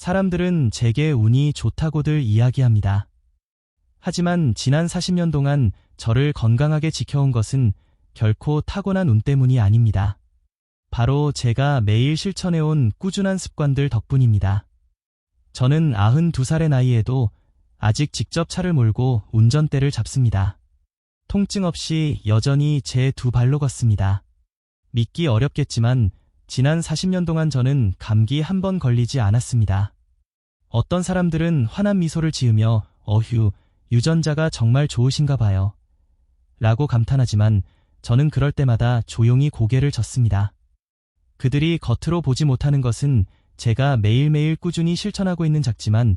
사람들은 제게 운이 좋다고들 이야기합니다. 하지만 지난 40년 동안 저를 건강하게 지켜온 것은 결코 타고난 운 때문이 아닙니다. 바로 제가 매일 실천해온 꾸준한 습관들 덕분입니다. 저는 92살의 나이에도 아직 직접 차를 몰고 운전대를 잡습니다. 통증 없이 여전히 제 두 발로 걷습니다. 믿기 어렵겠지만 지난 40년 동안 저는 감기 한 번 걸리지 않았습니다. 어떤 사람들은 환한 미소를 지으며 어휴, 유전자가 정말 좋으신가 봐요. 라고 감탄하지만 저는 그럴 때마다 조용히 고개를 젓습니다. 그들이 겉으로 보지 못하는 것은 제가 매일매일 꾸준히 실천하고 있는 작지만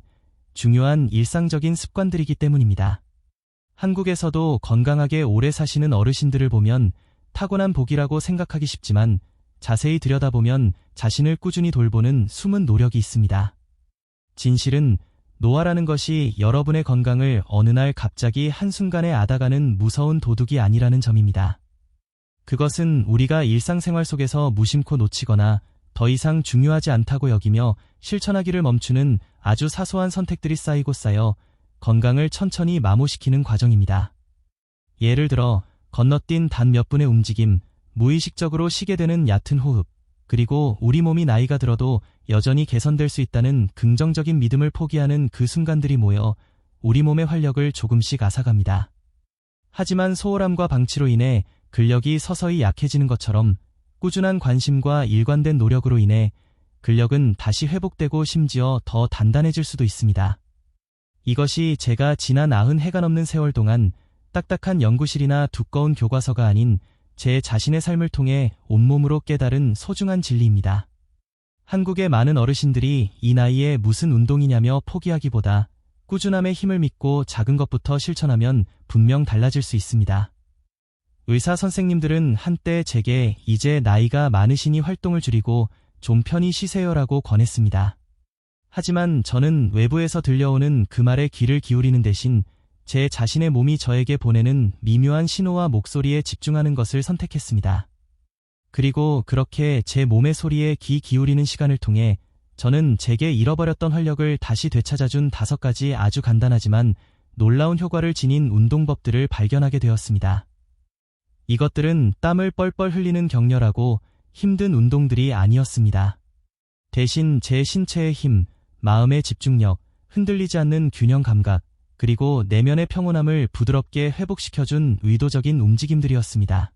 중요한 일상적인 습관들이기 때문입니다. 한국에서도 건강하게 오래 사시는 어르신들을 보면 타고난 복이라고 생각하기 쉽지만 자세히 들여다보면 자신을 꾸준히 돌보는 숨은 노력이 있습니다. 진실은 노화라는 것이 여러분의 건강을 어느 날 갑자기 한순간에 앗아가는 무서운 도둑이 아니라는 점입니다. 그것은 우리가 일상생활 속에서 무심코 놓치거나 더 이상 중요하지 않다고 여기며 실천하기를 멈추는 아주 사소한 선택들이 쌓이고 쌓여 건강을 천천히 마모시키는 과정입니다. 예를 들어 건너뛴 단 몇 분의 움직임, 무의식적으로 쉬게 되는 얕은 호흡, 그리고 우리 몸이 나이가 들어도 여전히 개선될 수 있다는 긍정적인 믿음을 포기하는 그 순간들이 모여 우리 몸의 활력을 조금씩 앗아갑니다. 하지만 소홀함과 방치로 인해 근력이 서서히 약해지는 것처럼 꾸준한 관심과 일관된 노력으로 인해 근력은 다시 회복되고 심지어 더 단단해질 수도 있습니다. 이것이 제가 지난 90해가 넘는 세월 동안 딱딱한 연구실이나 두꺼운 교과서가 아닌 제 자신의 삶을 통해 온몸으로 깨달은 소중한 진리입니다. 한국의 많은 어르신들이 이 나이에 무슨 운동이냐며 포기하기보다 꾸준함의 힘을 믿고 작은 것부터 실천하면 분명 달라질 수 있습니다. 의사 선생님들은 한때 제게 이제 나이가 많으시니 활동을 줄이고 좀 편히 쉬세요라고 권했습니다. 하지만 저는 외부에서 들려오는 그 말에 귀를 기울이는 대신 제 자신의 몸이 저에게 보내는 미묘한 신호와 목소리에 집중하는 것을 선택했습니다. 그리고 그렇게 제 몸의 소리에 귀 기울이는 시간을 통해 저는 제게 잃어버렸던 활력을 다시 되찾아준 다섯 가지 아주 간단하지만 놀라운 효과를 지닌 운동법들을 발견하게 되었습니다. 이것들은 땀을 뻘뻘 흘리는 격렬하고 힘든 운동들이 아니었습니다. 대신 제 신체의 힘, 마음의 집중력, 흔들리지 않는 균형 감각, 그리고 내면의 평온함을 부드럽게 회복시켜준 의도적인 움직임들이었습니다.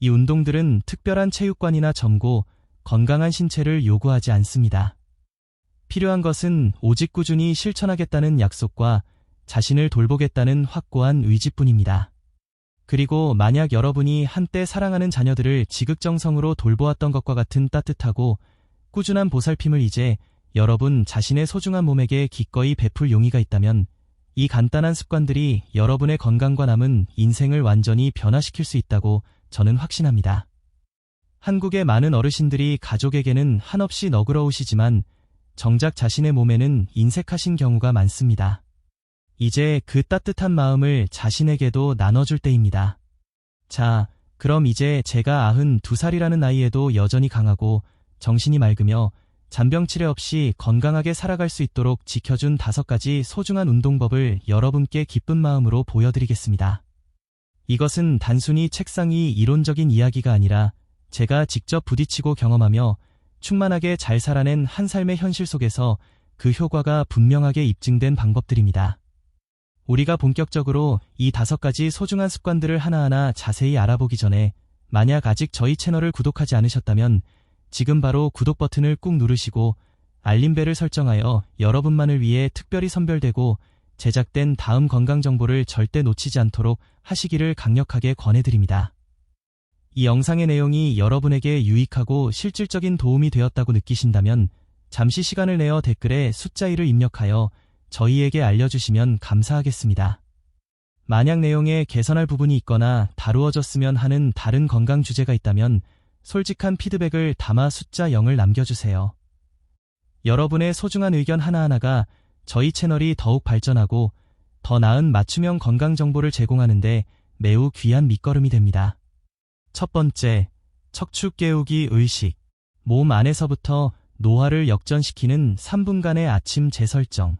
이 운동들은 특별한 체육관이나 점고, 건강한 신체를 요구하지 않습니다. 필요한 것은 오직 꾸준히 실천하겠다는 약속과 자신을 돌보겠다는 확고한 의지뿐입니다. 그리고 만약 여러분이 한때 사랑하는 자녀들을 지극정성으로 돌보았던 것과 같은 따뜻하고 꾸준한 보살핌을 이제 여러분 자신의 소중한 몸에게 기꺼이 베풀 용의가 있다면 이 간단한 습관들이 여러분의 건강과 남은 인생을 완전히 변화시킬 수 있다고 저는 확신합니다. 한국의 많은 어르신들이 가족에게는 한없이 너그러우시지만 정작 자신의 몸에는 인색하신 경우가 많습니다. 이제 그 따뜻한 마음을 자신에게도 나눠줄 때입니다. 자, 그럼 이제 제가 92살이라는 나이에도 여전히 강하고 정신이 맑으며 잔병 치레 없이 건강하게 살아갈 수 있도록 지켜준 다섯 가지 소중한 운동법을 여러분께 기쁜 마음으로 보여드리겠습니다. 이것은 단순히 책상이 이론적인 이야기가 아니라 제가 직접 부딪히고 경험하며 충만하게 잘 살아낸 한 삶의 현실 속에서 그 효과가 분명하게 입증된 방법들입니다. 우리가 본격적으로 이 다섯 가지 소중한 습관들을 하나하나 자세히 알아보기 전에 만약 아직 저희 채널을 구독하지 않으셨다면 지금 바로 구독 버튼을 꾹 누르시고 알림벨을 설정하여 여러분만을 위해 특별히 선별되고 제작된 다음 건강 정보를 절대 놓치지 않도록 하시기를 강력하게 권해드립니다. 이 영상의 내용이 여러분에게 유익하고 실질적인 도움이 되었다고 느끼신다면 잠시 시간을 내어 댓글에 숫자 1을 입력하여 저희에게 알려주시면 감사하겠습니다. 만약 내용에 개선할 부분이 있거나 다루어졌으면 하는 다른 건강 주제가 있다면 솔직한 피드백을 담아 숫자 0을 남겨주세요. 여러분의 소중한 의견 하나하나가 저희 채널이 더욱 발전하고 더 나은 맞춤형 건강 정보를 제공하는데 매우 귀한 밑거름이 됩니다. 첫 번째, 척추 깨우기 의식. 몸 안에서부터 노화를 역전시키는 3분간의 아침 재설정.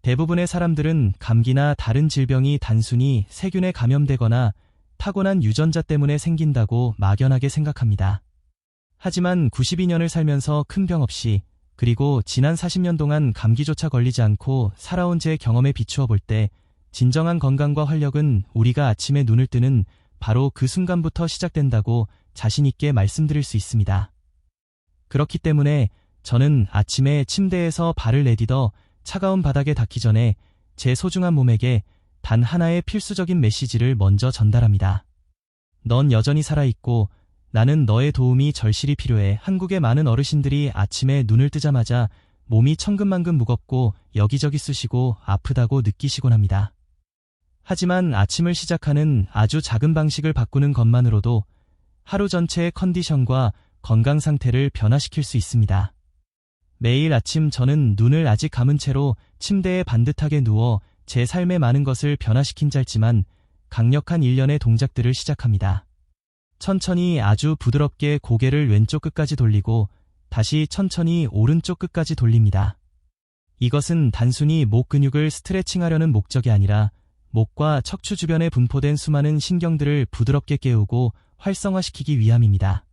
대부분의 사람들은 감기나 다른 질병이 단순히 세균에 감염되거나 타고난 유전자 때문에 생긴다고 막연하게 생각합니다. 하지만 92년을 살면서 큰 병 없이 그리고 지난 40년 동안 감기조차 걸리지 않고 살아온 제 경험에 비추어 볼 때 진정한 건강과 활력은 우리가 아침에 눈을 뜨는 바로 그 순간부터 시작된다고 자신있게 말씀드릴 수 있습니다. 그렇기 때문에 저는 아침에 침대에서 발을 내딛어 차가운 바닥에 닿기 전에 제 소중한 몸에게 단 하나의 필수적인 메시지를 먼저 전달합니다. 넌 여전히 살아있고 나는 너의 도움이 절실히 필요해. 한국의 많은 어르신들이 아침에 눈을 뜨자마자 몸이 천근만근 무겁고 여기저기 쑤시고 아프다고 느끼시곤 합니다. 하지만 아침을 시작하는 아주 작은 방식을 바꾸는 것만으로도 하루 전체의 컨디션과 건강 상태를 변화시킬 수 있습니다. 매일 아침 저는 눈을 아직 감은 채로 침대에 반듯하게 누워 제 삶의 많은 것을 변화시킨 짧지만 강력한 일련의 동작들을 시작합니다. 천천히 아주 부드럽게 고개를 왼쪽 끝까지 돌리고 다시 천천히 오른쪽 끝까지 돌립니다. 이것은 단순히 목 근육을 스트레칭하려는 목적이 아니라 목과 척추 주변에 분포된 수많은 신경들을 부드럽게 깨우고 활성화시키기 위함입니다.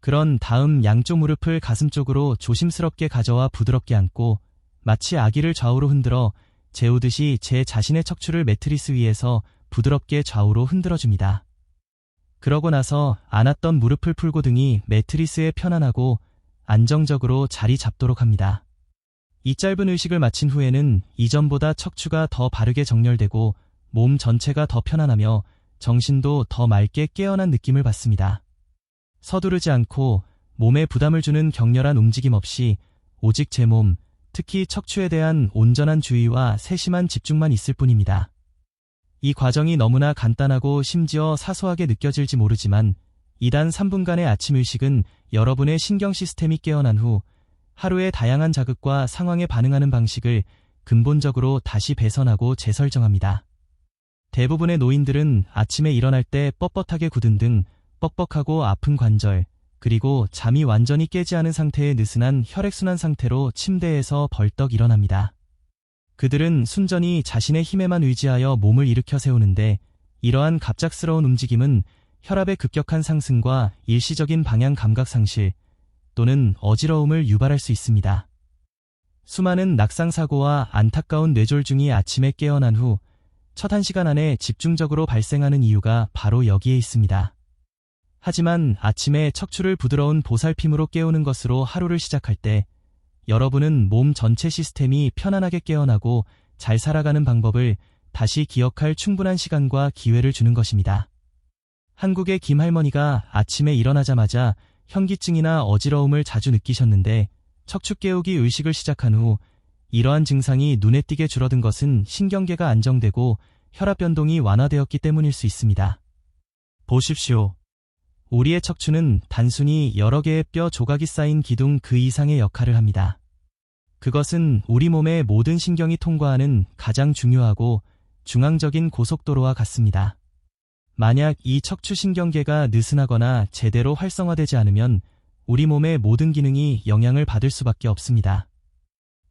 그런 다음 양쪽 무릎을 가슴 쪽으로 조심스럽게 가져와 부드럽게 앉고 마치 아기를 좌우로 흔들어 재우듯이 제 자신의 척추를 매트리스 위에서 부드럽게 좌우로 흔들어줍니다. 그러고 나서 안았던 무릎을 풀고 등이 매트리스에 편안하고 안정적으로 자리 잡도록 합니다. 이 짧은 의식을 마친 후에는 이전보다 척추가 더 바르게 정렬되고 몸 전체가 더 편안하며 정신도 더 맑게 깨어난 느낌을 받습니다. 서두르지 않고 몸에 부담을 주는 격렬한 움직임 없이 오직 제 몸, 특히 척추에 대한 온전한 주의와 세심한 집중만 있을 뿐입니다. 이 과정이 너무나 간단하고 심지어 사소하게 느껴질지 모르지만 이단 3분간의 아침 의식은 여러분의 신경 시스템이 깨어난 후 하루의 다양한 자극과 상황에 반응하는 방식을 근본적으로 다시 배선하고 재설정합니다. 대부분의 노인들은 아침에 일어날 때 뻣뻣하게 굳은 등 뻑뻑하고 아픈 관절, 그리고 잠이 완전히 깨지 않은 상태의 느슨한 혈액순환 상태로 침대에서 벌떡 일어납니다. 그들은 순전히 자신의 힘에만 의지하여 몸을 일으켜 세우는데 이러한 갑작스러운 움직임은 혈압의 급격한 상승과 일시적인 방향 감각 상실 또는 어지러움을 유발할 수 있습니다. 수많은 낙상사고와 안타까운 뇌졸중이 아침에 깨어난 후 첫 한 시간 안에 집중적으로 발생하는 이유가 바로 여기에 있습니다. 하지만 아침에 척추를 부드러운 보살핌으로 깨우는 것으로 하루를 시작할 때 여러분은 몸 전체 시스템이 편안하게 깨어나고 잘 살아가는 방법을 다시 기억할 충분한 시간과 기회를 주는 것입니다. 한국의 김할머니가 아침에 일어나자마자 현기증이나 어지러움을 자주 느끼셨는데 척추 깨우기 의식을 시작한 후 이러한 증상이 눈에 띄게 줄어든 것은 신경계가 안정되고 혈압 변동이 완화되었기 때문일 수 있습니다. 보십시오. 우리의 척추는 단순히 여러 개의 뼈 조각이 쌓인 기둥 그 이상의 역할을 합니다. 그것은 우리 몸의 모든 신경이 통과하는 가장 중요하고 중앙적인 고속도로와 같습니다. 만약 이 척추신경계가 느슨하거나 제대로 활성화되지 않으면 우리 몸의 모든 기능이 영향을 받을 수밖에 없습니다.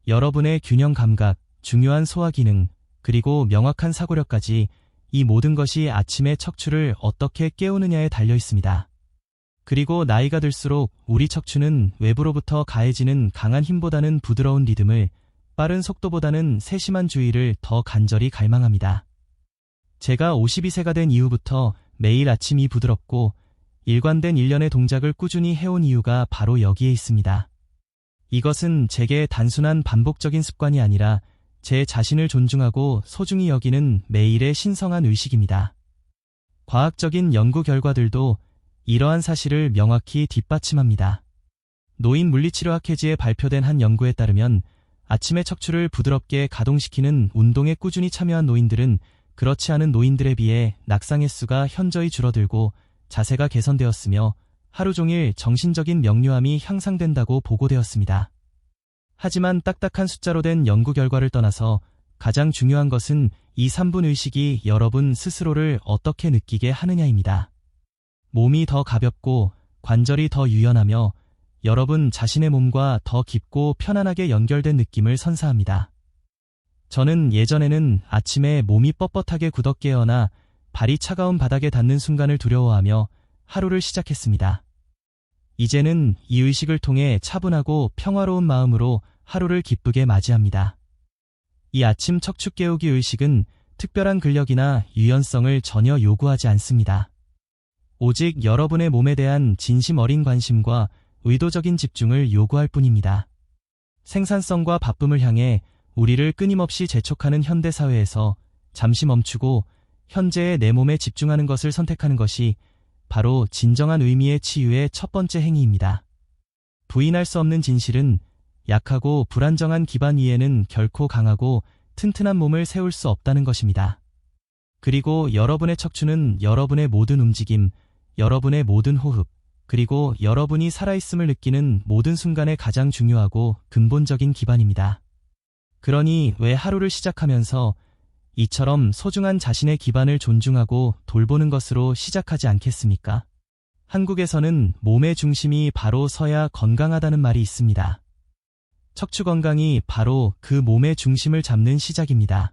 여러분의 균형 감각, 중요한 소화 기능, 그리고 명확한 사고력까지 이 모든 것이 아침의 척추를 어떻게 깨우느냐에 달려 있습니다. 그리고 나이가 들수록 우리 척추는 외부로부터 가해지는 강한 힘보다는 부드러운 리듬을 빠른 속도보다는 세심한 주의를 더 간절히 갈망합니다. 제가 52세가 된 이후부터 매일 아침 이 부드럽고 일관된 일련의 동작을 꾸준히 해온 이유가 바로 여기에 있습니다. 이것은 제게 단순한 반복적인 습관이 아니라 제 자신을 존중하고 소중히 여기는 매일의 신성한 의식입니다. 과학적인 연구 결과들도 이러한 사실을 명확히 뒷받침합니다. 노인 물리치료학회지에 발표된 한 연구에 따르면 아침에 척추를 부드럽게 가동시키는 운동에 꾸준히 참여한 노인들은 그렇지 않은 노인들에 비해 낙상 횟수가 현저히 줄어들고 자세가 개선되었으며 하루 종일 정신적인 명료함이 향상된다고 보고되었습니다. 하지만 딱딱한 숫자로 된 연구 결과를 떠나서 가장 중요한 것은 이 3분 의식이 여러분 스스로를 어떻게 느끼게 하느냐입니다. 몸이 더 가볍고 관절이 더 유연하며 여러분 자신의 몸과 더 깊고 편안하게 연결된 느낌을 선사합니다. 저는 예전에는 아침에 몸이 뻣뻣하게 굳어 깨어나 발이 차가운 바닥에 닿는 순간을 두려워하며 하루를 시작했습니다. 이제는 이 의식을 통해 차분하고 평화로운 마음으로 하루를 기쁘게 맞이합니다. 이 아침 척축 깨우기 의식은 특별한 근력이나 유연성을 전혀 요구하지 않습니다. 오직 여러분의 몸에 대한 진심 어린 관심과 의도적인 집중을 요구할 뿐입니다. 생산성과 바쁨을 향해 우리를 끊임없이 재촉하는 현대사회에서 잠시 멈추고 현재의 내 몸에 집중하는 것을 선택하는 것이 바로 진정한 의미의 치유의 첫 번째 행위입니다. 부인할 수 없는 진실은 약하고 불안정한 기반 위에는 결코 강하고 튼튼한 몸을 세울 수 없다는 것입니다. 그리고 여러분의 척추는 여러분의 모든 움직임, 여러분의 모든 호흡, 그리고 여러분이 살아있음을 느끼는 모든 순간에 가장 중요하고 근본적인 기반입니다. 그러니 왜 하루를 시작하면서 이처럼 소중한 자신의 기반을 존중하고 돌보는 것으로 시작하지 않겠습니까? 한국에서는 몸의 중심이 바로 서야 건강하다는 말이 있습니다. 척추 건강이 바로 그 몸의 중심을 잡는 시작입니다.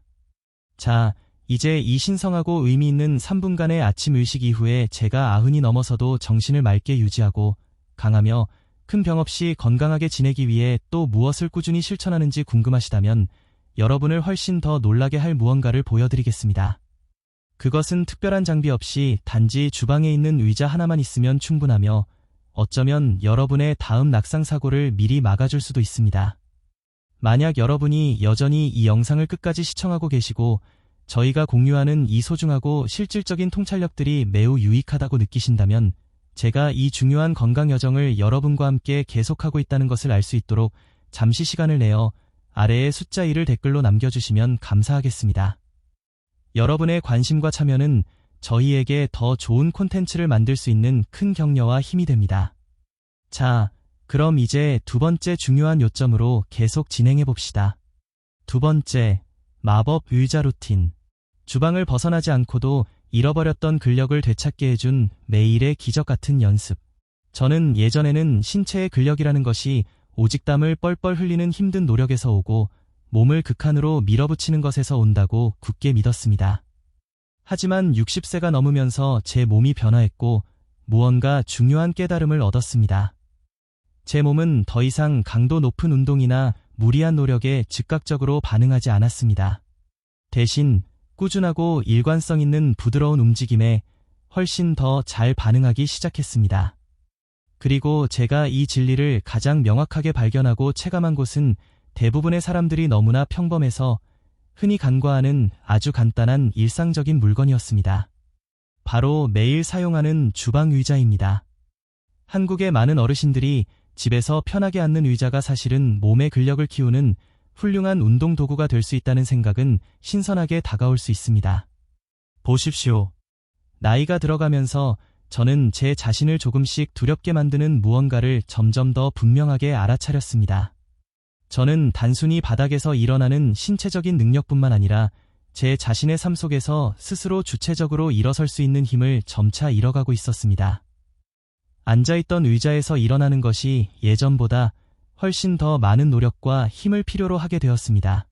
자, 이제 이 신성하고 의미 있는 3분간의 아침 의식 이후에 제가 아흔이 넘어서도 정신을 맑게 유지하고 강하며 큰 병 없이 건강하게 지내기 위해 또 무엇을 꾸준히 실천하는지 궁금하시다면 여러분을 훨씬 더 놀라게 할 무언가를 보여드리겠습니다. 그것은 특별한 장비 없이 단지 주방에 있는 의자 하나만 있으면 충분하며 어쩌면 여러분의 다음 낙상 사고를 미리 막아줄 수도 있습니다. 만약 여러분이 여전히 이 영상을 끝까지 시청하고 계시고 저희가 공유하는 이 소중하고 실질적인 통찰력들이 매우 유익하다고 느끼신다면 제가 이 중요한 건강 여정을 여러분과 함께 계속하고 있다는 것을 알 수 있도록 잠시 시간을 내어 아래의 숫자 1을 댓글로 남겨주시면 감사하겠습니다. 여러분의 관심과 참여는 저희에게 더 좋은 콘텐츠를 만들 수 있는 큰 격려와 힘이 됩니다. 자, 그럼 이제 두 번째 중요한 요점으로 계속 진행해 봅시다. 두 번째, 마법 의자 루틴. 주방을 벗어나지 않고도 잃어버렸던 근력을 되찾게 해준 매일의 기적 같은 연습. 저는 예전에는 신체의 근력이라는 것이 오직 땀을 뻘뻘 흘리는 힘든 노력에서 오고 몸을 극한으로 밀어붙이는 것에서 온다고 굳게 믿었습니다. 하지만 60세가 넘으면서 제 몸이 변화했고 무언가 중요한 깨달음을 얻었습니다. 제 몸은 더 이상 강도 높은 운동이나 무리한 노력에 즉각적으로 반응하지 않았습니다. 대신 꾸준하고 일관성 있는 부드러운 움직임에 훨씬 더 잘 반응하기 시작했습니다. 그리고 제가 이 진리를 가장 명확하게 발견하고 체감한 곳은 대부분의 사람들이 너무나 평범해서 흔히 간과하는 아주 간단한 일상적인 물건이었습니다. 바로 매일 사용하는 주방 의자입니다. 한국의 많은 어르신들이 집에서 편하게 앉는 의자가 사실은 몸의 근력을 키우는 훌륭한 운동 도구가 될 수 있다는 생각은 신선하게 다가올 수 있습니다. 보십시오. 나이가 들어가면서 저는 제 자신을 조금씩 두렵게 만드는 무언가를 점점 더 분명하게 알아차렸습니다. 저는 단순히 바닥에서 일어나는 신체적인 능력뿐만 아니라 제 자신의 삶 속에서 스스로 주체적으로 일어설 수 있는 힘을 점차 잃어가고 있었습니다. 앉아있던 의자에서 일어나는 것이 예전보다 훨씬 더 많은 노력과 힘을 필요로 하게 되었습니다.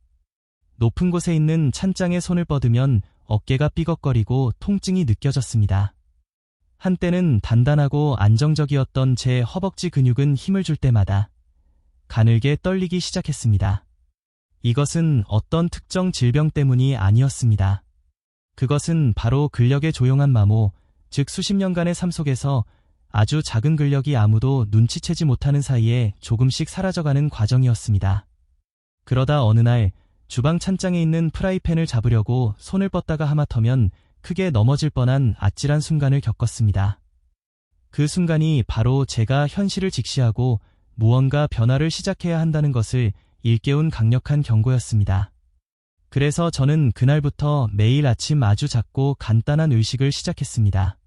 높은 곳에 있는 찬장에 손을 뻗으면 어깨가 삐걱거리고 통증이 느껴졌습니다. 한때는 단단하고 안정적이었던 제 허벅지 근육은 힘을 줄 때마다 가늘게 떨리기 시작했습니다. 이것은 어떤 특정 질병 때문이 아니었습니다. 그것은 바로 근력의 조용한 마모, 즉 수십 년간의 삶 속에서 아주 작은 근력이 아무도 눈치채지 못하는 사이에 조금씩 사라져가는 과정이었습니다. 그러다 어느 날 주방 찬장에 있는 프라이팬을 잡으려고 손을 뻗다가 하마터면 크게 넘어질 뻔한 아찔한 순간을 겪었습니다. 그 순간이 바로 제가 현실을 직시하고 무언가 변화를 시작해야 한다는 것을 일깨운 강력한 경고였습니다. 그래서 저는 그날부터 매일 아침 아주 작고 간단한 의식을 시작했습니다.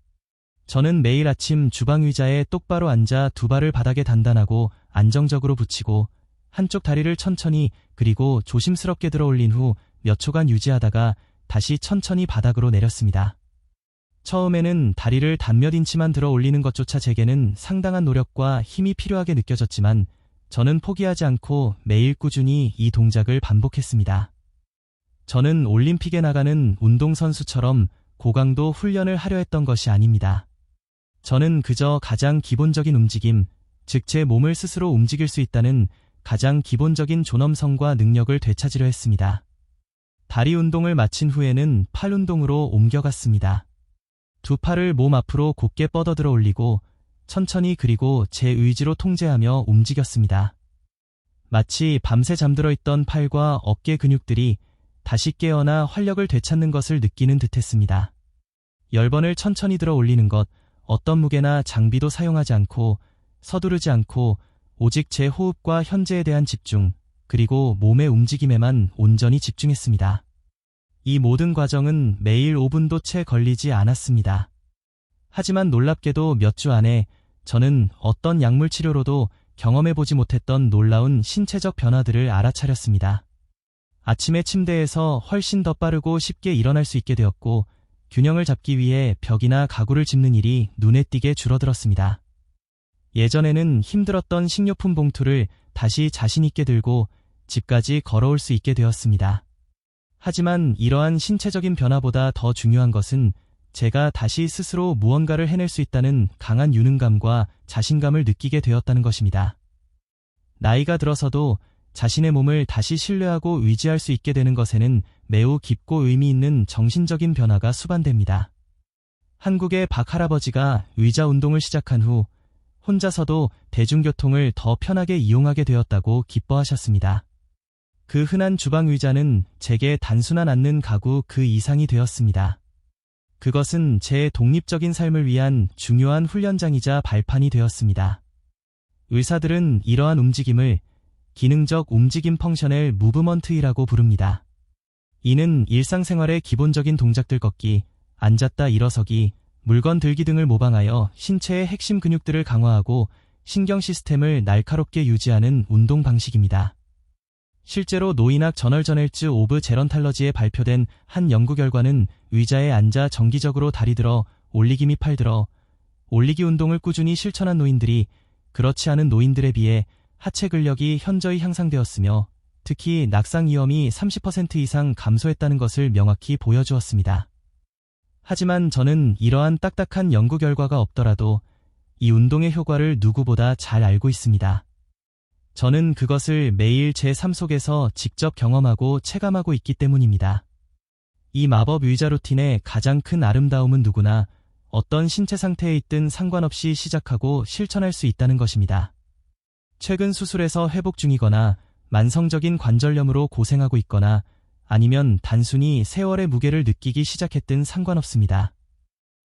저는 매일 아침 주방 의자에 똑바로 앉아 두 발을 바닥에 단단하고 안정적으로 붙이고 한쪽 다리를 천천히 그리고 조심스럽게 들어 올린 후 몇 초간 유지하다가 다시 천천히 바닥으로 내렸습니다. 처음에는 다리를 단몇 인치만 들어 올리는 것조차 제게는 상당한 노력과 힘이 필요하게 느껴졌지만 저는 포기하지 않고 매일 꾸준히 이 동작을 반복했습니다. 저는 올림픽에 나가는 운동선수처럼 고강도 훈련을 하려 했던 것이 아닙니다. 저는 그저 가장 기본적인 움직임, 즉 제 몸을 스스로 움직일 수 있다는 가장 기본적인 존엄성과 능력을 되찾으려 했습니다. 다리 운동을 마친 후에는 팔 운동으로 옮겨갔습니다. 두 팔을 몸 앞으로 곧게 뻗어들어 올리고 천천히 그리고 제 의지로 통제하며 움직였습니다. 마치 밤새 잠들어 있던 팔과 어깨 근육들이 다시 깨어나 활력을 되찾는 것을 느끼는 듯 했습니다. 열번을 천천히 들어 올리는 것, 어떤 무게나 장비도 사용하지 않고 서두르지 않고 오직 제 호흡과 현재에 대한 집중, 그리고 몸의 움직임에만 온전히 집중했습니다. 이 모든 과정은 매일 5분도 채 걸리지 않았습니다. 하지만 놀랍게도 몇 주 안에 저는 어떤 약물 치료로도 경험해보지 못했던 놀라운 신체적 변화들을 알아차렸습니다. 아침에 침대에서 훨씬 더 빠르고 쉽게 일어날 수 있게 되었고 균형을 잡기 위해 벽이나 가구를 짚는 일이 눈에 띄게 줄어들었습니다. 예전에는 힘들었던 식료품 봉투를 다시 자신있게 들고 집까지 걸어올 수 있게 되었습니다. 하지만 이러한 신체적인 변화보다 더 중요한 것은 제가 다시 스스로 무언가를 해낼 수 있다는 강한 유능감과 자신감을 느끼게 되었다는 것입니다. 나이가 들어서도 자신의 몸을 다시 신뢰하고 의지할 수 있게 되는 것에는 매우 깊고 의미 있는 정신적인 변화가 수반됩니다. 한국의 박 할아버지가 의자 운동을 시작한 후 혼자서도 대중교통을 더 편하게 이용하게 되었다고 기뻐하셨습니다. 그 흔한 주방 의자는 제게 단순한 앉는 가구 그 이상이 되었습니다. 그것은 제 독립적인 삶을 위한 중요한 훈련장이자 발판이 되었습니다. 의사들은 이러한 움직임을 기능적 움직임 펑셔넬 무브먼트이라고 부릅니다. 이는 일상생활의 기본적인 동작들 걷기, 앉았다 일어서기, 물건 들기 등을 모방하여 신체의 핵심 근육들을 강화하고 신경 시스템을 날카롭게 유지하는 운동 방식입니다. 실제로 노인학 저널저널즈 오브 제런탈러지에 발표된 한 연구 결과는 의자에 앉아 정기적으로 다리 들어 올리기 및 팔 들어 올리기 운동을 꾸준히 실천한 노인들이 그렇지 않은 노인들에 비해 하체 근력이 현저히 향상되었으며 특히 낙상 위험이 30% 이상 감소했다는 것을 명확히 보여주었습니다. 하지만 저는 이러한 딱딱한 연구 결과가 없더라도 이 운동의 효과를 누구보다 잘 알고 있습니다. 저는 그것을 매일 제 삶 속에서 직접 경험하고 체감하고 있기 때문입니다. 이 마법 의자 루틴의 가장 큰 아름다움은 누구나 어떤 신체 상태에 있든 상관없이 시작하고 실천할 수 있다는 것입니다. 최근 수술에서 회복 중이거나 만성적인 관절염으로 고생하고 있거나 아니면 단순히 세월의 무게를 느끼기 시작했든 상관없습니다.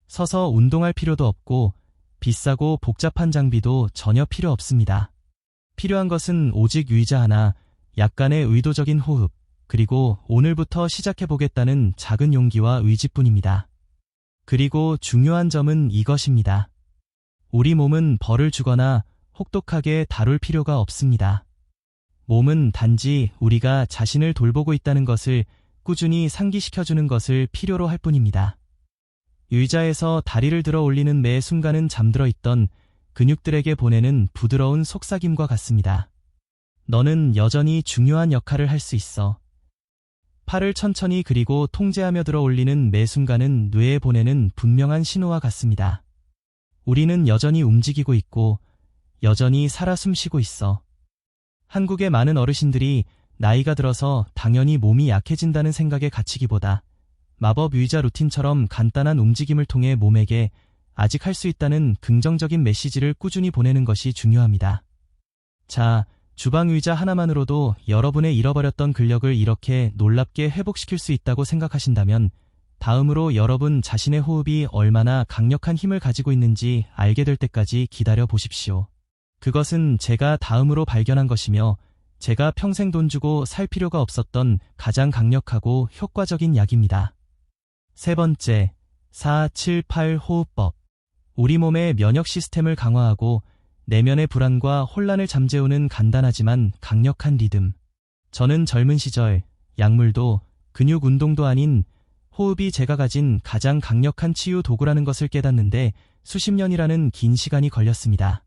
서서 운동할 필요도 없고 비싸고 복잡한 장비도 전혀 필요 없습니다. 필요한 것은 오직 의자 하나, 약간의 의도적인 호흡, 그리고 오늘부터 시작해보겠다는 작은 용기와 의지뿐입니다. 그리고 중요한 점은 이것입니다. 우리 몸은 벌을 주거나 혹독하게 다룰 필요가 없습니다. 몸은 단지 우리가 자신을 돌보고 있다는 것을 꾸준히 상기시켜주는 것을 필요로 할 뿐입니다. 의자에서 다리를 들어 올리는 매 순간은 잠들어 있던 근육들에게 보내는 부드러운 속삭임과 같습니다. 너는 여전히 중요한 역할을 할 수 있어. 팔을 천천히 그리고 통제하며 들어 올리는 매 순간은 뇌에 보내는 분명한 신호와 같습니다. 우리는 여전히 움직이고 있고 여전히 살아 숨쉬고 있어. 한국의 많은 어르신들이 나이가 들어서 당연히 몸이 약해진다는 생각에 갇히기보다 마법 의자 루틴처럼 간단한 움직임을 통해 몸에게 아직 할 수 있다는 긍정적인 메시지를 꾸준히 보내는 것이 중요합니다. 자, 주방 의자 하나만으로도 여러분의 잃어버렸던 근력을 이렇게 놀랍게 회복시킬 수 있다고 생각하신다면 다음으로 여러분 자신의 호흡이 얼마나 강력한 힘을 가지고 있는지 알게 될 때까지 기다려 보십시오. 그것은 제가 다음으로 발견한 것이며 제가 평생 돈 주고 살 필요가 없었던 가장 강력하고 효과적인 약입니다. 세 번째, 4, 7, 8 호흡법. 우리 몸의 면역 시스템을 강화하고 내면의 불안과 혼란을 잠재우는 간단하지만 강력한 리듬. 저는 젊은 시절 약물도 근육 운동도 아닌 호흡이 제가 가진 가장 강력한 치유 도구라는 것을 깨닫는데 수십 년이라는 긴 시간이 걸렸습니다.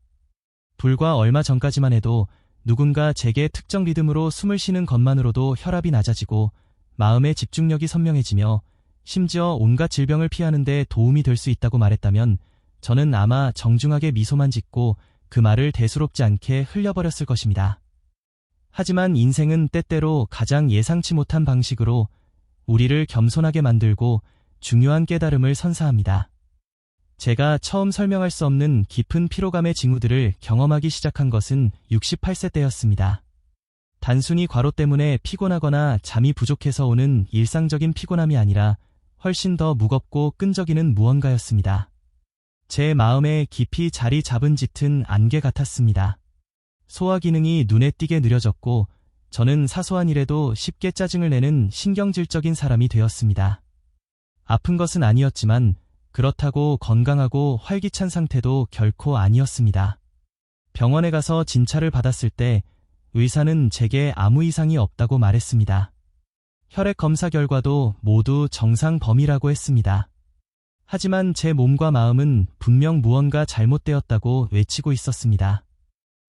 불과 얼마 전까지만 해도 누군가 제게 특정 리듬으로 숨을 쉬는 것만으로도 혈압이 낮아지고 마음의 집중력이 선명해지며 심지어 온갖 질병을 피하는데 도움이 될 수 있다고 말했다면 저는 아마 정중하게 미소만 짓고 그 말을 대수롭지 않게 흘려버렸을 것입니다. 하지만 인생은 때때로 가장 예상치 못한 방식으로 우리를 겸손하게 만들고 중요한 깨달음을 선사합니다. 제가 처음 설명할 수 없는 깊은 피로감의 징후들을 경험하기 시작한 것은 68세 때였습니다. 단순히 과로 때문에 피곤하거나 잠이 부족해서 오는 일상적인 피곤함이 아니라 훨씬 더 무겁고 끈적이는 무언가였습니다. 제 마음에 깊이 자리 잡은 짙은 안개 같았습니다. 소화 기능이 눈에 띄게 느려졌고 저는 사소한 일에도 쉽게 짜증을 내는 신경질적인 사람이 되었습니다. 아픈 것은 아니었지만 그렇다고 건강하고 활기찬 상태도 결코 아니었습니다. 병원에 가서 진찰을 받았을 때 의사는 제게 아무 이상이 없다고 말했습니다. 혈액 검사 결과도 모두 정상 범위라고 했습니다. 하지만 제 몸과 마음은 분명 무언가 잘못되었다고 외치고 있었습니다.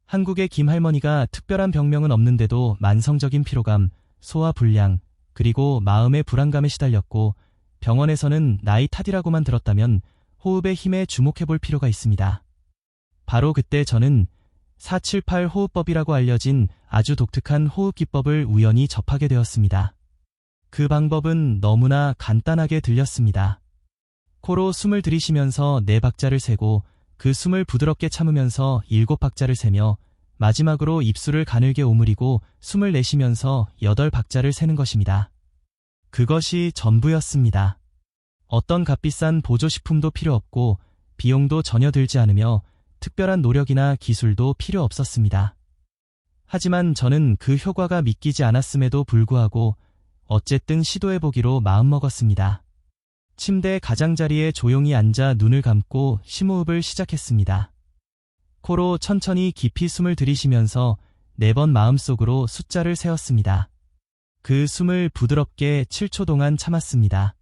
한국의 김 할머니가 특별한 병명은 없는데도 만성적인 피로감, 소화 불량, 그리고 마음의 불안감에 시달렸고 병원에서는 나이 탓이라고만 들었다면 호흡의 힘에 주목해 볼 필요가 있습니다. 바로 그때 저는 478 호흡법이라고 알려진 아주 독특한 호흡 기법을 우연히 접하게 되었습니다. 그 방법은 너무나 간단하게 들렸습니다. 코로 숨을 들이쉬면서 네 박자를 세고 그 숨을 부드럽게 참으면서 일곱 박자를 세며 마지막으로 입술을 가늘게 오므리고 숨을 내쉬면서 여덟 박자를 세는 것입니다. 그것이 전부였습니다. 어떤 값비싼 보조식품도 필요 없고 비용도 전혀 들지 않으며 특별한 노력이나 기술도 필요 없었습니다. 하지만 저는 그 효과가 믿기지 않았음에도 불구하고 어쨌든 시도해보기로 마음먹었습니다. 침대 가장자리에 조용히 앉아 눈을 감고 심호흡을 시작했습니다. 코로 천천히 깊이 숨을 들이쉬면서 네 번 마음속으로 숫자를 세었습니다. 그 숨을 부드럽게 7초 동안 참았습니다.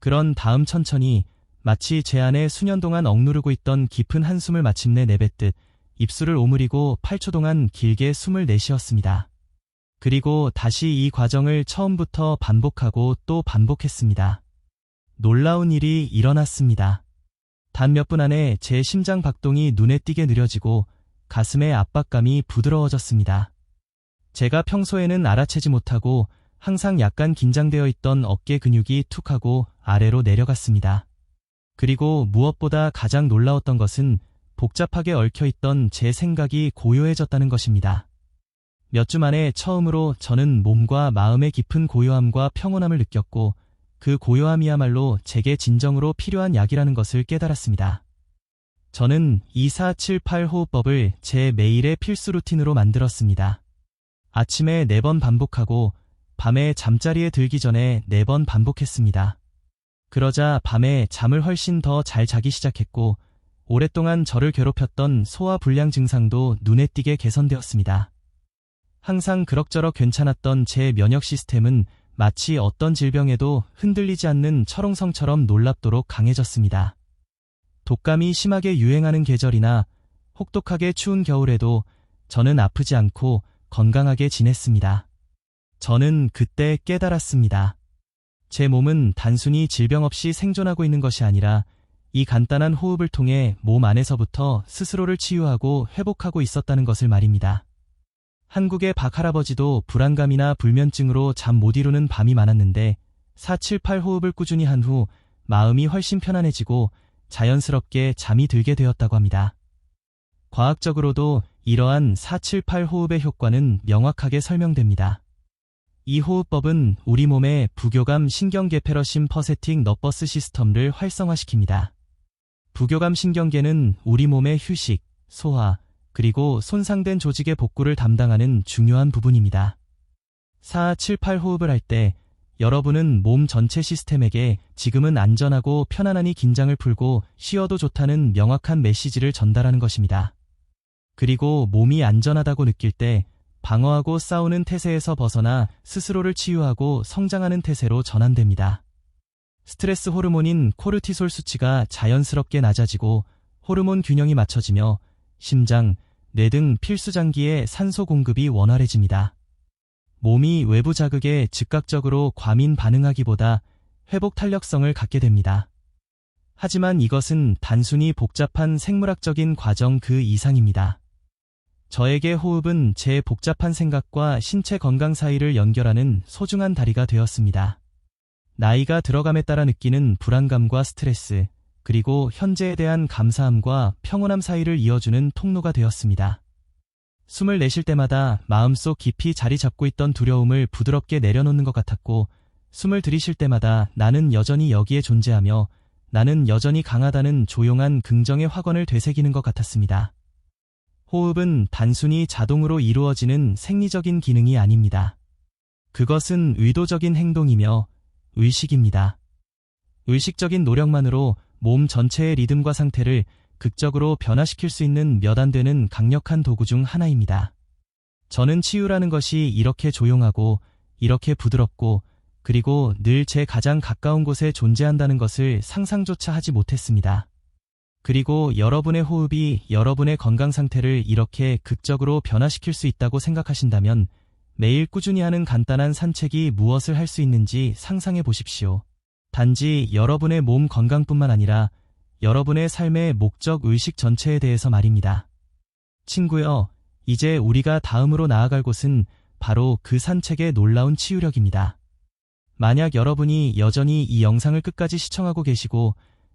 그런 다음 천천히 마치 제 안에 수년 동안 억누르고 있던 깊은 한숨을 마침내 내뱉듯 입술을 오므리고 8초 동안 길게 숨을 내쉬었습니다. 그리고 다시 이 과정을 처음부터 반복하고 또 반복했습니다. 놀라운 일이 일어났습니다. 단 몇 분 안에 제 심장 박동이 눈에 띄게 느려지고 가슴의 압박감이 부드러워졌습니다. 제가 평소에는 알아채지 못하고 항상 약간 긴장되어 있던 어깨 근육이 툭 하고 아래로 내려갔습니다. 그리고 무엇보다 가장 놀라웠던 것은 복잡하게 얽혀있던 제 생각이 고요해졌다는 것입니다. 몇 주 만에 처음으로 저는 몸과 마음의 깊은 고요함과 평온함을 느꼈고 그 고요함이야말로 제게 진정으로 필요한 약이라는 것을 깨달았습니다. 저는 2478 호흡법을 제 매일의 필수 루틴으로 만들었습니다. 아침에 4번 반복하고 밤에 잠자리에 들기 전에 4번 반복했습니다. 그러자 밤에 잠을 훨씬 더 잘 자기 시작했고 오랫동안 저를 괴롭혔던 소화 불량 증상도 눈에 띄게 개선되었습니다. 항상 그럭저럭 괜찮았던 제 면역 시스템은 마치 어떤 질병에도 흔들리지 않는 철옹성처럼 놀랍도록 강해졌습니다. 독감이 심하게 유행하는 계절이나 혹독하게 추운 겨울에도 저는 아프지 않고 건강하게 지냈습니다. 저는 그때 깨달았습니다. 제 몸은 단순히 질병 없이 생존하고 있는 것이 아니라 이 간단한 호흡을 통해 몸 안에서부터 스스로를 치유하고 회복하고 있었다는 것을 말입니다. 한국의 박 할아버지도 불안감이나 불면증으로 잠 못 이루는 밤이 많았는데 478 호흡을 꾸준히 한 후 마음이 훨씬 편안해지고 자연스럽게 잠이 들게 되었다고 합니다. 과학적으로도 이러한 478 호흡의 효과는 명확하게 설명됩니다. 이 호흡법은 우리 몸의 부교감 신경계 페러심 퍼세틱 너버스 시스템을 활성화시킵니다. 부교감 신경계는 우리 몸의 휴식, 소화, 그리고 손상된 조직의 복구를 담당하는 중요한 부분입니다. 4, 7, 8 호흡을 할 때 여러분은 몸 전체 시스템에게 지금은 안전하고 편안하니 긴장을 풀고 쉬어도 좋다는 명확한 메시지를 전달하는 것입니다. 그리고 몸이 안전하다고 느낄 때 방어하고 싸우는 태세에서 벗어나 스스로를 치유하고 성장하는 태세로 전환됩니다. 스트레스 호르몬인 코르티솔 수치가 자연스럽게 낮아지고 호르몬 균형이 맞춰지며 심장, 뇌 등 필수 장기의 산소 공급이 원활해집니다. 몸이 외부 자극에 즉각적으로 과민 반응하기보다 회복 탄력성을 갖게 됩니다. 하지만 이것은 단순히 복잡한 생물학적인 과정 그 이상입니다. 저에게 호흡은 제 복잡한 생각과 신체 건강 사이를 연결하는 소중한 다리가 되었습니다. 나이가 들어감에 따라 느끼는 불안감과 스트레스, 그리고 현재에 대한 감사함과 평온함 사이를 이어주는 통로가 되었습니다. 숨을 내쉴 때마다 마음속 깊이 자리 잡고 있던 두려움을 부드럽게 내려놓는 것 같았고, 숨을 들이쉴 때마다 나는 여전히 여기에 존재하며 나는 여전히 강하다는 조용한 긍정의 확언을 되새기는 것 같았습니다. 호흡은 단순히 자동으로 이루어지는 생리적인 기능이 아닙니다. 그것은 의도적인 행동이며 의식입니다. 의식적인 노력만으로 몸 전체의 리듬과 상태를 극적으로 변화시킬 수 있는 몇 안 되는 강력한 도구 중 하나입니다. 저는 치유라는 것이 이렇게 조용하고 이렇게 부드럽고 그리고 늘 제 가장 가까운 곳에 존재한다는 것을 상상조차 하지 못했습니다. 그리고 여러분의 호흡이 여러분의 건강 상태를 이렇게 극적으로 변화시킬 수 있다고 생각하신다면 매일 꾸준히 하는 간단한 산책이 무엇을 할 수 있는지 상상해 보십시오. 단지 여러분의 몸 건강뿐만 아니라 여러분의 삶의 목적 의식 전체에 대해서 말입니다. 친구여, 이제 우리가 다음으로 나아갈 곳은 바로 그 산책의 놀라운 치유력입니다. 만약 여러분이 여전히 이 영상을 끝까지 시청하고 계시고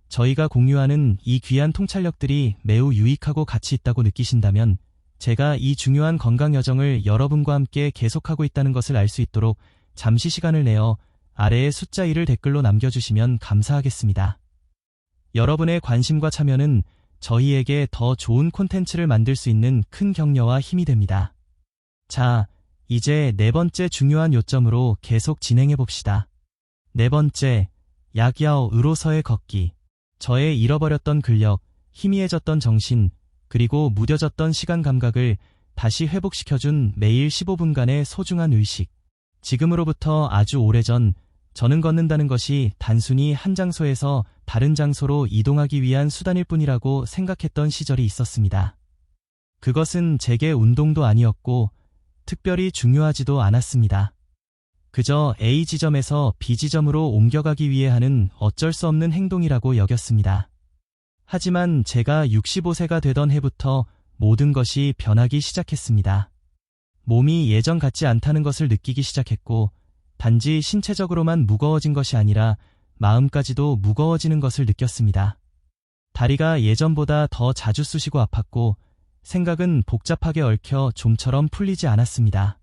저희가 공유하는 이 귀한 통찰력들이 매우 유익하고 가치 있다고 느끼신다면 제가 이 중요한 건강 여정을 여러분과 함께 계속하고 있다는 것을 알 수 있도록 잠시 시간을 내어 아래의 숫자 1을 댓글로 남겨주시면 감사하겠습니다. 여러분의 관심과 참여는 저희에게 더 좋은 콘텐츠를 만들 수 있는 큰 격려와 힘이 됩니다. 자, 이제 네 번째 중요한 요점으로 계속 진행해 봅시다. 네 번째, 약야어으로서의 걷기. 저의 잃어버렸던 근력, 희미해졌던 정신, 그리고 무뎌졌던 시간 감각을 다시 회복시켜준 매일 15분간의 소중한 의식. 지금으로부터 아주 오래전 저는 걷는다는 것이 단순히 한 장소에서 다른 장소로 이동하기 위한 수단일 뿐이라고 생각했던 시절이 있었습니다. 그것은 제게 운동도 아니었고 특별히 중요하지도 않았습니다. 그저 A 지점에서 B 지점으로 옮겨가기 위해 하는 어쩔 수 없는 행동이라고 여겼습니다. 하지만 제가 65세가 되던 해부터 모든 것이 변하기 시작했습니다. 몸이 예전 같지 않다는 것을 느끼기 시작했고, 단지 신체적으로만 무거워진 것이 아니라 마음까지도 무거워지는 것을 느꼈습니다. 다리가 예전보다 더 자주 쑤시고 아팠고, 생각은 복잡하게 얽혀 좀처럼 풀리지 않았습니다.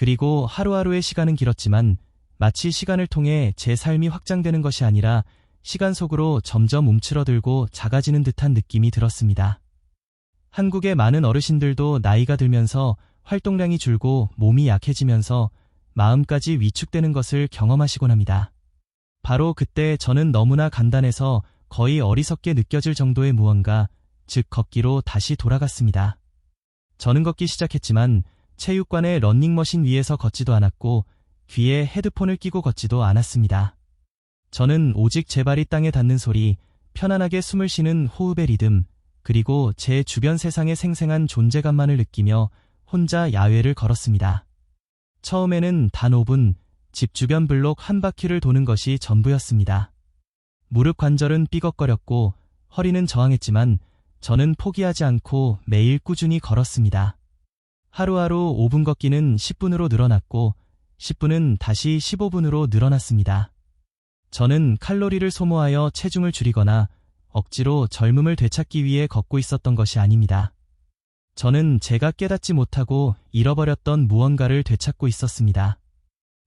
그리고 하루하루의 시간은 길었지만 마치 시간을 통해 제 삶이 확장되는 것이 아니라 시간 속으로 점점 움츠러들고 작아지는 듯한 느낌이 들었습니다. 한국의 많은 어르신들도 나이가 들면서 활동량이 줄고 몸이 약해지면서 마음까지 위축되는 것을 경험하시곤 합니다. 바로 그때 저는 너무나 간단해서 거의 어리석게 느껴질 정도의 무언가, 즉 걷기로 다시 돌아갔습니다. 저는 걷기 시작했지만 체육관의 런닝머신 위에서 걷지도 않았고 귀에 헤드폰을 끼고 걷지도 않았습니다. 저는 오직 제 발이 땅에 닿는 소리, 편안하게 숨을 쉬는 호흡의 리듬, 그리고 제 주변 세상의 생생한 존재감만을 느끼며 혼자 야외를 걸었습니다. 처음에는 단 5분, 집 주변 블록 한 바퀴를 도는 것이 전부였습니다. 무릎 관절은 삐걱거렸고 허리는 저항했지만 저는 포기하지 않고 매일 꾸준히 걸었습니다. 하루하루 5분 걷기는 10분으로 늘어났고 10분은 다시 15분으로 늘어났습니다. 저는 칼로리를 소모하여 체중을 줄이거나 억지로 젊음을 되찾기 위해 걷고 있었던 것이 아닙니다. 저는 제가 깨닫지 못하고 잃어버렸던 무언가를 되찾고 있었습니다.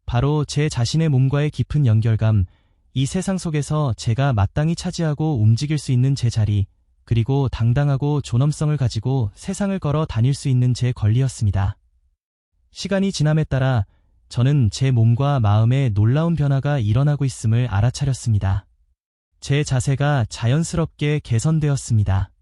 바로 제 자신의 몸과의 깊은 연결감, 이 세상 속에서 제가 마땅히 차지하고 움직일 수 있는 제 자리, 그리고 당당하고 존엄성을 가지고 세상을 걸어 다닐 수 있는 제 권리였습니다. 시간이 지남에 따라 저는 제 몸과 마음에 놀라운 변화가 일어나고 있음을 알아차렸습니다. 제 자세가 자연스럽게 개선되었습니다.